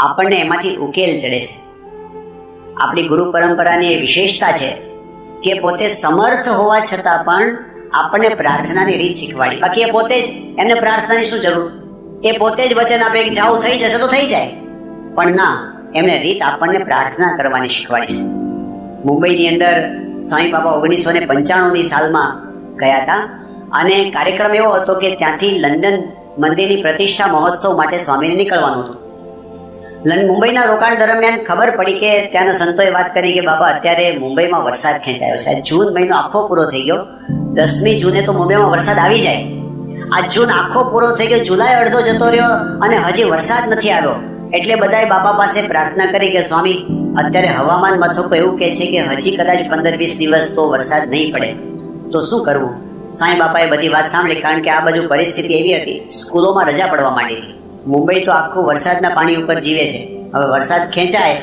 આપણને એમાંથી ઉકેલ ચડે છે. આપણી ગુરુ પરંપરાની એ વિશેષતા છે કે પોતે સમર્થ હોવા છતાં પણ આપણને પ્રાર્થનાની રીત શીખવાડી. બાકી એ પોતે જ, એમને પ્રાર્થનાની શું જરૂર? એ પોતે જ વચન આપે કે જાવ થઈ જશે તો થઈ જાય. પણ ના, એમને રીત આપણને પ્રાર્થના કરવાની શીખવાડી છે. મુંબઈની અંદર સ્વામી બાબા ઓગણીસો ને પંચાણુંની સાલમાં ગયા હતા અને કાર્યક્રમ એવો હતો કે ત્યાંથી લંડન મંદિરની પ્રતિષ્ઠા મહોત્સવ માટે સ્વામીને નીકળવાનું હતું. મુંબઈના રોકાણ દરમિયાન ખબર પડી કે ત્યાંના સંતોએ વાત કરી કે બાબા, અત્યારે મુંબઈમાં વરસાદ ખેંચાયો છે. જૂન મહિનો આખો પૂરો થઈ ગયો. દસમી જૂને તો મુંબઈમાં વરસાદ આવી જાય. આ જૂન આખો પૂરો થઈ ગયો. જુલાઈ અડધો જતો રહ્યો અને હજી વરસાદ નથી આવ્યો. એટલે બધાએ બાપા પાસે પ્રાર્થના કરી કે, સ્વામી, અત્યારે હવામાન મથકો એવું કહે છે કે હજી કદાચ પંદર વીસ દિવસ તો વરસાદ નહીં પડે. તો શું કરવું? સાંઈ બાપાએ બધી વાત સાંભળી કારણ કે આ બાજુ પરિસ્થિતિ એવી હતી. સ્કૂલોમાં રજા પડવા માંડી. મુંબઈ તો આખું વરસાદના પાણી ઉપર જીવે છે. હવે વરસાદ ખેંચાય,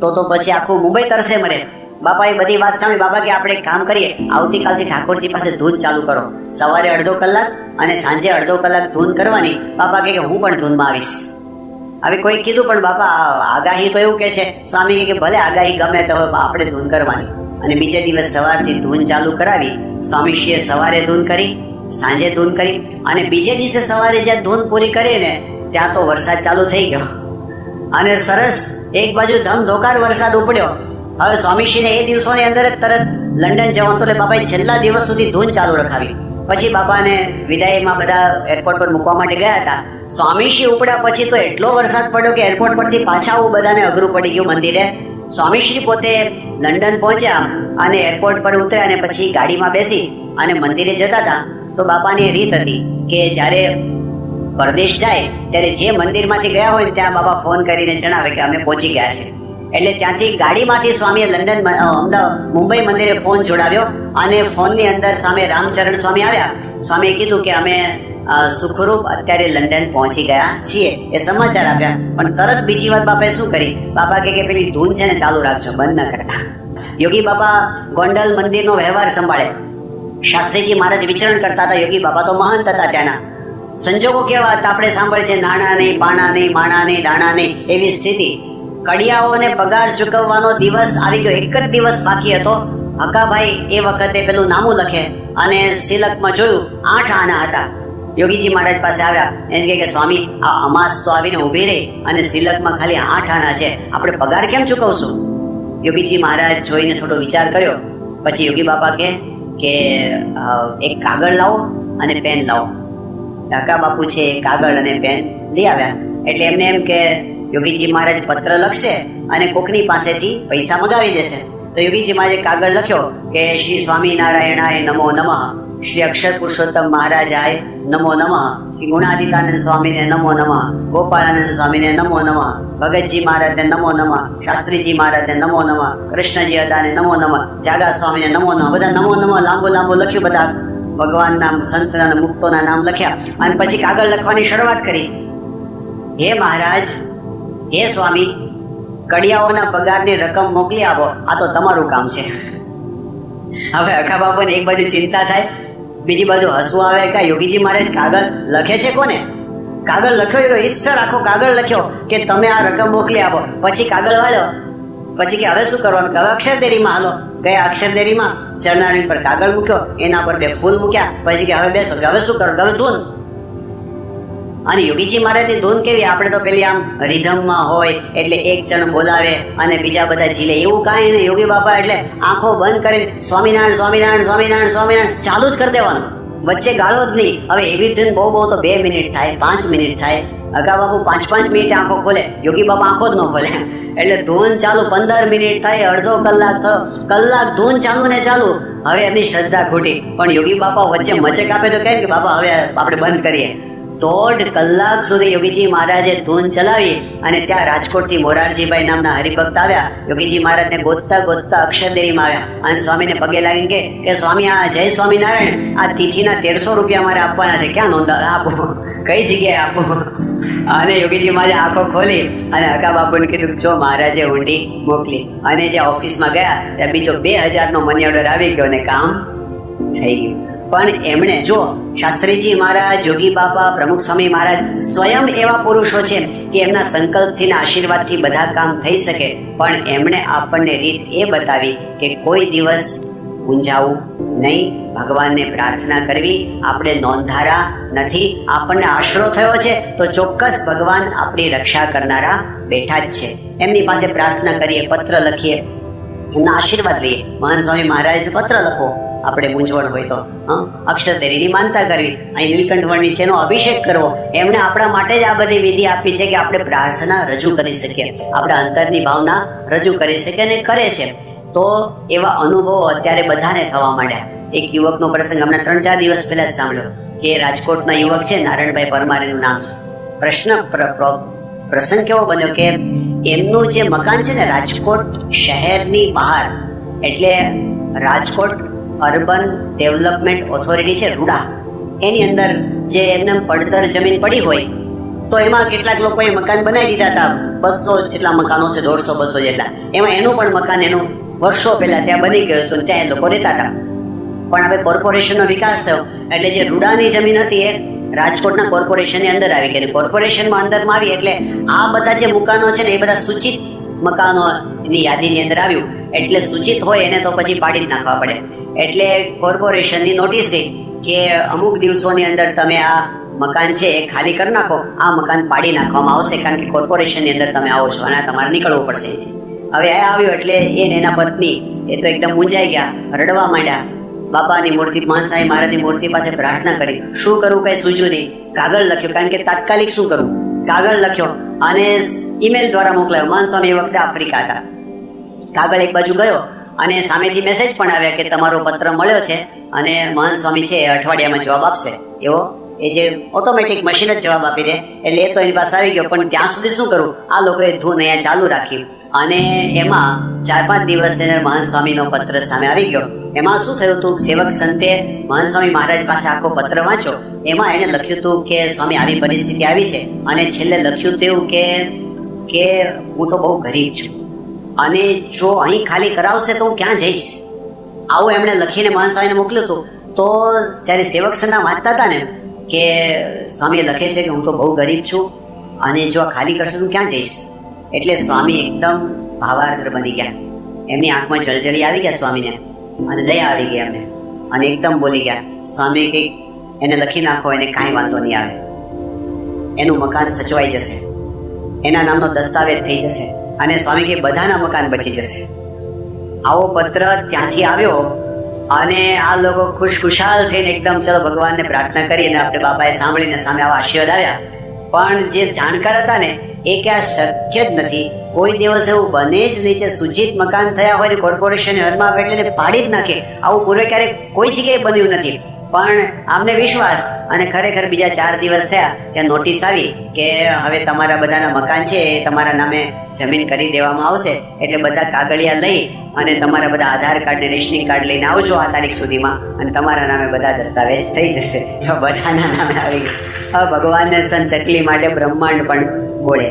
તો તો પછી આખું મુંબઈ તરસે મરે એ બધી વાત સાંભળી, બાપા કે આપણે એક કામ કરીએ, આવતીકાલથી ઠાકોરજી પાસે ધૂન ચાલુ કરો. સવારે અડધો કલાક અને સાંજે અડધો કલાક ધૂન કરવાની બાપા કે હું પણ ધૂનમાં આવીશ. હવે કોઈ કીધું પણ બાપા આગાહી તો એવું કે છે. સ્વામી કે ભલે આગાહી ગમે તો આપણે ધૂન કરવાની. અને બીજે દિવસ સવારથી ધૂન ચાલુ કરાવી, સ્વામીશ્રીએ સવારે ધૂન કરી, સાંજે ધૂન કરી, અને બીજે દિવસે સવારે જ્યાં ધૂન પૂરી કરીને ત્યાં તો વરસાદ ચાલુ થઈ ગયો. અને સરસ એક બાજુ ધમધોકાર વરસાદ ઉપડ્યો. હવે સ્વામીશ્રીને એ દિવસોની અંદર જ તરત લંડન જવાનું એટલે બાપાએ છેલ્લા દિવસ સુધી ધૂન ચાલુ રખાવી. પછી બાપાને વિદાયમાં બધા એરપોર્ટ પર મૂકવા માટે ગયા હતા. સ્વામીશ્રી ઉપડ્યા પછી તો એટલો વરસાદ પડ્યો કે એરપોર્ટ પરથી પાછા આવું બધાને અઘરું પડી ગયું મંદિરે. સ્વામીશ્રી પોતે લંડન પહોંચ્યા અને એરપોર્ટ પર ઉતર્યા અને પછી ગાડીમાં બેસી અને મંદિરે જતા હતા. તો બાપાની રીત હતી કે જ્યારે પરદેશ જાય, ત્યારે જે મંદિરમાંથી ગયા હોય ત્યાં બાબા ફોન કરીને જણાવે કે અમે પહોંચી ગયા છે એટલે ત્યાંથી ગાડીમાંથી સ્વામીએ લંડન અમદાવાદ, મુંબઈ મંદિરે ફોન જોડાવ્યો અને ફોનની અંદર સામે રામચરણ સ્વામી આવ્યા. સ્વામીએ કીધું કે અમે સુખરૂપ અત્યારે લંડન પહોંચી ગયા છીએ. એ સમાચાર આપ્યા. પણ તરત બીજી વાત બાપાએ શું કરી? બાપા કે પેલી ધૂન છે ને ચાલુ રાખજો, બંધ ન કરતા યોગી બાપા ગોંડલ મંદિરનો વ્યવહાર સંભાળે. શાસ્ત્રીજી મહારાજ વિચરણ કરતા હતા. યોગી બાબા તો મહંત હતા ત્યાંના. સંજોગો કેવા આપણે સાંભળે છે નાણા નહીં પાણા નહીં માણા નહીં દાણા નહીં એવી સ્થિતિ. કડિયાઓને પગાર ચૂકવવાનો દિવસ આવી ગયો. એક જ દિવસ બાકી હતો. હકાભાઈ એ વખતે પેલું નામું લખે અને સિલકમાં જોયું, આઠ આના હતા. યોગીજી મહારાજ પાસે આવ્યા. એને કે, સ્વામી, આ અમાસ તો આવીને ઊભી રહી અને સિલકમાં ખાલી આઠ આના છે. આપણે પગાર કેમ ચૂકવશું? યોગીજી મહારાજ જોઈને થોડો વિચાર કર્યો. પછી યોગી બાપા કે એક કાગળ લાવો અને પેન લાવો. કાકા બાપુ છે કાગળ અને પેન લઈ આવ્યા. એટલે એમને એમ કે, યોગીજી મહારાજ પત્ર લખશે અને કોકની પાસેથી પૈસા મગાવી દેશે. તો યોગીજી મહારાજે કાગળ લખ્યો કે, શ્રી સ્વામિનારાયણાય નમો નમઃ, શ્રી અક્ષર પુરુષોત્તમ મહારાજાય નમો નમઃ, શ્રી ગુણાદિતાનંદ સ્વામીને નમો નમઃ, ગોપાળાનંદ સ્વામીને નમો નમઃ, ભગતજી મહારાજને નમો નમઃ, શાસ્ત્રીજી મહારાજને નમો નમઃ, કૃષ્ણજી અદાને નમો નમઃ, જાગા સ્વામીને નમો નમઃ, બધા નમો નમઃ, લાંબો લાંબુ લખ્યું બધા. ભગવાનના સંતના મુક્તોના નામ લખ્યા અને પછી કાગળ લખવાની શરૂઆત કરી. હે મહારાજ, હે સ્વામી, કડિયાઓના પગારની રકમ મોકલી આવો. આ તો તમારું કામ છે. હવે અખા બાપુને એક બાજુ ચિંતા થાય, બીજી બાજુ હસવું આવે કે યોગીજી મહારાજ કાગળ લખે છે કોને? કાગળ લખ્યો એ આખો કાગળ લખ્યો કે તમે આ રકમ મોકલી આપો. પછી કાગળ વાળો. પછી કે હવે શું કરવાનું? હવે અક્ષરદેરીમાં હાલો? ગયા અક્ષરદેરીમાં? ચરનારાયણ પર કાગળ મૂક્યો, એના પર બે ફૂલ મૂક્યા, પછી કે, હવે બેસો, હવે શું કરો? હવે ધૂન. અને યોગીજી મહારાજની ધૂન કેવી? આપણે તો પેલી આમ રિધમમાં હોય, એટલે એક જણ બોલાવે અને બીજા બધા ઝીલે. એવું કાંઈ નહીં, યોગી બાપા એટલે આંખો બંધ કરીને, સ્વામિનારાયણ સ્વામિનારાયણ સ્વામિનારાયણ સ્વામિનારાયણ. ચાલુ જ કરી દેવાનું. વચ્ચે ગાળો જ નહીં. હવે એવી ધૂન બહુ બહુ તો બે મિનિટ થાય, પાંચ મિનિટ થાય. અગા બાપુ પાંચ પાંચ મિનિટ આંખો ખોલે. યોગી બાપા આંખો જ ન ખોલે. એટલે ધૂન ચાલુ પંદર મિનિટ થઈ, અડધો કલાક થયો. કલાક ધૂન ચાલુ ને ચાલુ. હવે એમની શ્રદ્ધા ખૂટી. પણ યોગી બાપા વચ્ચે મચક આપે તો કહે કે બાપા હવે આપણે બંધ કરીએ. દોઢ કલાક સુધી યોગીજી મહારાજે ધૂન ચલાવી અને ત્યાં રાજકોટથી મોરારજીભાઈ નામના હરિભક્ત આવ્યા. યોગીજી મહારાજને ગોતતા ગોતતા અક્ષરદેરીમાં આવ્યા. અને સ્વામીને પગે લાગીને કે કે સ્વામી, આ જય સ્વામિનારાયણ. આ તિથિના તેરસો રૂપિયા મારે આપવાના છે. ક્યાં નોંધા, આપો. કઈ જગ્યાએ આપો? અને યોગીજી મહારાજે આંખો ખોલી અને હકા બાપુને કીધું જો મહારાજે ઊંડી મોકલી. અને જે ઓફિસમાં ગયા, ત્યાં બીજો બે હજારનો મની ઓર્ડર આવી ગયો અને કામ થઈ ગયું. પણ એમણે જો શાસ્ત્રીજી મહારાજ જોગી બાપા, પ્રમુખ સ્વામી મહારાજ સ્વયં એવા પુરુષો છે કે એમના સંકલ્પથી આશીર્વાદથી બધા કામ થઈ શકે, પણ એમણે આપણને રીત એ બતાવી કે કોઈ દિવસ ગુંજાવું? નહીં, ભગવાનને પ્રાર્થના કરવી આપણે નોંધારા નથી. આપણને આશરો થયો છે, તો ચોક્કસ ભગવાન આપણી રક્ષા કરનારા બેઠા જ છે. એમની પાસે પ્રાર્થના કરીએ, પત્ર લખીએ, એમના આશીર્વાદ લઈએ. મહાન સ્વામી મહારાજ, પત્ર લખો. આપણે મૂંઝવણ હોય તો. અક્ષર અક્ષરદેરીની માનતા કરવી. અહીં નીલકંઠવર્ણની છે એનો અભિષેક કરવો, એમણે આપણા માટે જ આ બધી વિધિ આપી છે કે આપણે પ્રાર્થના રજૂ કરી શકીએ. આપણા અંતરની ભાવના રજૂ કરી શકીએ અને કરે છે. તો એવા અનુભવો અત્યારે બધાને થવા માંડ્યા. એક યુવકનો પ્રસંગ હમણાં ત્રણ ચાર દિવસ પહેલા જ સાંભળ્યો કે રાજકોટના યુવક છે નારાયણભાઈ પરમાર એનું નામ છે. પ્રશ્ન પ્ર- પ્ર- પ્રસંગ કેવો બન્યો કે એમનું જે મકાન છે ને રાજકોટ શહેરની બહાર, એટલે રાજકોટ અર્બન ડેવલપમેન્ટ ઓથોરિટી છે રૂડા, એની અંદર જે એમને પડતર જમીન પડી હોય, તો એમાં કેટલાક લોકોએ મકાન બનાવી દીધા હતા, બસો જેટલા મકાનો છે, દોઢસો બસો જેટલા. એમાં એનું પણ મકાન, એનું વર્ષો પહેલા ત્યાં બની ગયો હતો, ત્યાં એ લોકો રહેતા હતા. પણ હવે કોર્પોરેશનનો વિકાસ થયો, એટલે જે રૂડાની જમીન હતી એ રાજકોટના કોર્પોરેશનની અંદર આવી ગઈ. કોર્પોરેશનમાં અંદરમાં આવી, એટલે આ બધા જે મકાનો છે ને, એ બધા સૂચિત મકાનોની યાદીની અંદર આવ્યું. એટલે સૂચિત હોય એને તો પછી પાડી જ નાખવા પડે. એટલે કોર્પોરેશનની નોટિસ ગઈ કે અમુક દિવસોની અંદર તમે આ મકાન છે એ ખાલી કરી નાખો, આ મકાન પાડી નાખવામાં આવશે, કારણ કે કોર્પોરેશનની અંદર તમે આવો છો અને તમારે નીકળવું પડશે. હવે આ આવ્યો એટલે એ ને એના પત્ની એ તો એકદમ મૂંઝાઈ ગયા રડવા માંડ્યા. બાપાની મૂર્તિ માનસાઈ મહારાજની મૂર્તિ પાસે પ્રાર્થના કરી. શું કરવું કઈ સૂઝ્યું નહીં. કાગળ લખ્યો, કારણ કે તાત્કાલિક શું કરવું કાગળ લખ્યો અને ઈમેલ દ્વારા મોકલાયો. માન સ્વામી એ વખતે આફ્રિકા હતા. કાગળ એક બાજુ ગયો અને સામેથી મેસેજ પણ આવ્યા કે તમારો પત્ર મળ્યો છે અને મહાન સ્વામી છે અઠવાડિયામાં જવાબ આપશે. એવો એ જે ઓટોમેટિક મશીન જ જવાબ આપી દે. એટલે એ તો એની પાસે આવી ગયો. પણ ત્યાં સુધી શું કરવું આ લોકોએ ધૂન અહીંયા ચાલુ રાખી અને એમાં ચાર પાંચ દિવસ એને મહાન સ્વામીનો પત્ર સામે આવી ગયો. એમાં શું થયું હતું સેવક સંતે મહાન સ્વામી મહારાજ પાસે આખો પત્ર વાંચ્યો. એમાં એણે લખ્યું હતું કે સ્વામી આવી પરિસ્થિતિ આવી છે અને છેલ્લે લખ્યું તેવું કે કે હું તો બહુ ગરીબ છું. અને જો અહીં ખાલી કરાવશે તો હું ક્યાં જઈશ? આવું એમણે લખીને મહાન સ્વામીને મોકલ્યું હતું. તો જ્યારે સેવક સંતા વાંચતા હતા ને, કે સ્વામીએ લખે છે કે હું તો બહુ ગરીબ છું અને જો ખાલી કરશે તો હું ક્યાં જઈશ? એટલે સ્વામી એકદમ ભાવાર્દ્ર બની ગયા. એમની આંખમાં જળજળી આવી ગયા સ્વામીને. અને દયા આવી ગઈ એમને. અને એકદમ બોલી ગયા, સ્વામી, કંઈક એને લખી નાખો, એને કાંઈ વાંધો નહીં આવે. એનું મકાન સચવાઈ જશે. એના નામનો દસ્તાવેજ થઈ જશે. અને સ્વામી કે, બધાના મકાન બચી જશે. આવો પત્ર ત્યાંથી આવ્યો અને આ લોકો ખુશ ખુશાલ થઈને એકદમ, ચલો ભગવાનને પ્રાર્થના કરી અને આપણે બાપાએ સાંભળીને સામે આવા આશીર્વાદ આવ્યા. પણ જે જાણકાર હતા ને, એ કે આ શક્ય જ નથી. કોઈ દિવસ એવું બને જ નહીં જે સૂચિત મકાન થયા હોય ને કોર્પોરેશન હદમાં એટલે પાડી જ નાખે. આવું પૂર્વે ક્યારેક કોઈ જગ્યાએ બન્યું નથી. પણ આમને વિશ્વાસ અને ખરેખર બીજા ચાર દિવસ થયા ત્યાં નોટિસ આવી કે હવે તમારા બધાના મકાન છે, એ તમારા નામે જમીન કરી દેવામાં આવશે. એટલે બધા કાગળિયા લઈ અને તમારા બધા આધાર કાર્ડ ને રેશનિંગ કાર્ડ લઈને આવજો આ તારીખ સુધીમાં. અને તમારા નામે બધા દસ્તાવેજ થઈ જશે. બધાના નામે આવી ગયા. ભગવાનને સંચકલી માટે બ્રહ્માંડ પણ બોલે.